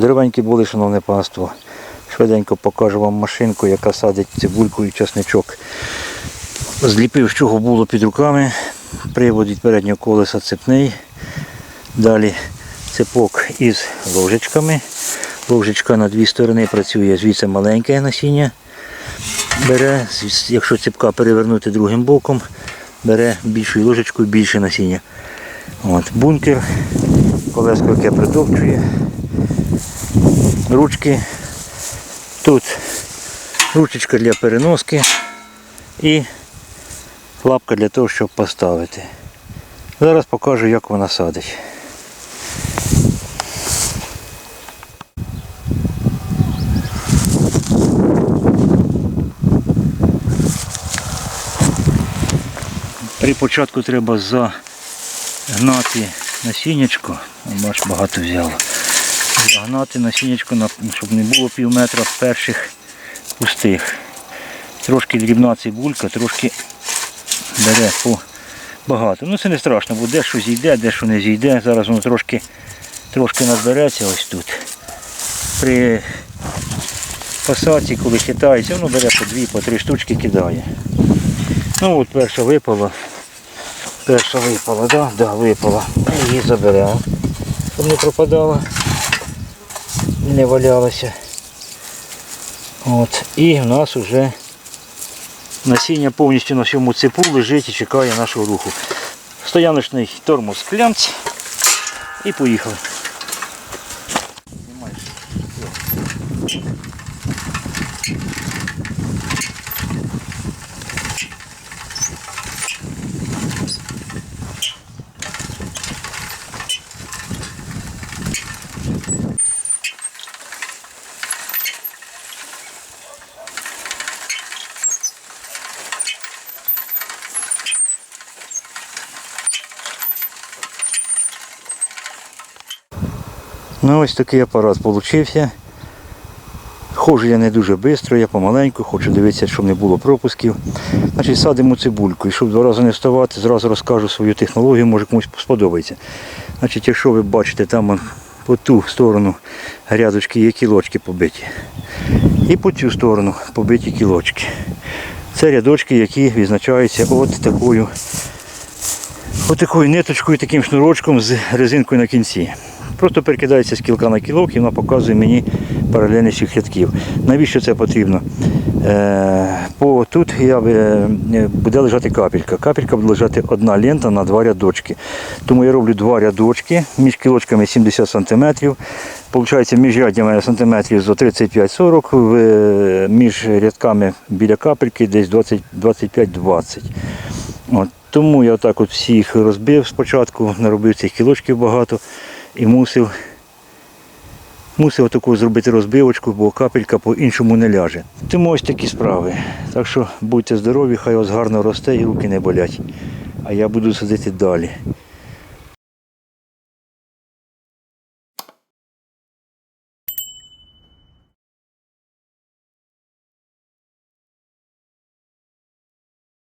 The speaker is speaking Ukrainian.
Здоровенькі були, шановне панство. Швиденько покажу вам машинку, яка садить цибульку і часничок. Зліпив, з чого було під руками. Привод від переднього колеса цепний. Далі цепок із ложечками. Ложечка на дві сторони працює, звідси маленьке насіння. Бере, якщо цепка перевернути другим боком, бере більшою ложечкою більше насіння. От, бункер, колеско, яке притопчує, ручки. Тут ручечка для переноски і лапка для того, щоб поставити. Зараз покажу, як вона садить. При початку треба загнати насіннячко, бач, багато взяло. Загнати насіннячко, на- щоб не було пів метра перших пустих. Трошки дрібна цибулька, трошки бере по багато. Ну це не страшно, бо дещо зійде, дещо не зійде. Зараз воно трошки, трошки назбереться ось тут. При посадці, коли хитається, воно бере по дві, по три штучки кидає. Ну от перша випала. Перша випала, да? Да, випала. Її заберемо, щоб не пропадала, не валялося. От. І в нас вже насіння повністю на всьому цепу лежить і чекає нашого руху. Стояночний тормоз клямць і поїхали. Знімаєш. Ну ось такий апарат получився. Ходжу я не дуже швидко, я помаленьку, хочу дивитися, щоб не було пропусків. Значить, садимо цибульку. І щоб два рази не вставати, зразу розкажу свою технологію, може комусь сподобається. Значить, якщо ви бачите, там по ту сторону грядочки є кілочки побиті. І по цю сторону побиті кілочки. Це рядочки, які відзначаються от такою, от такою ниточкою, таким шнурочком з резинкою на кінці. Просто перекидається з кілка на кілок і вона показує мені паралельність цих рядків. Навіщо це потрібно? Е, по, тут я, е, буде лежати капелька. Капелька буде лежати одна лента на два рядочки. Тому я роблю два рядочки між кілочками 70 см. Получається між рядями сантиметрів за 35-40, в- е, між рядками біля капельки десь 20 25-20. От, тому я отак от всіх розбив спочатку, наробив цих кілочків багато і мусив, мусив таку зробити розбивочку, бо капелька по-іншому не ляже. Тому ось такі справи. Так що будьте здорові, хай вас гарно росте і руки не болять. А я буду сидіти далі.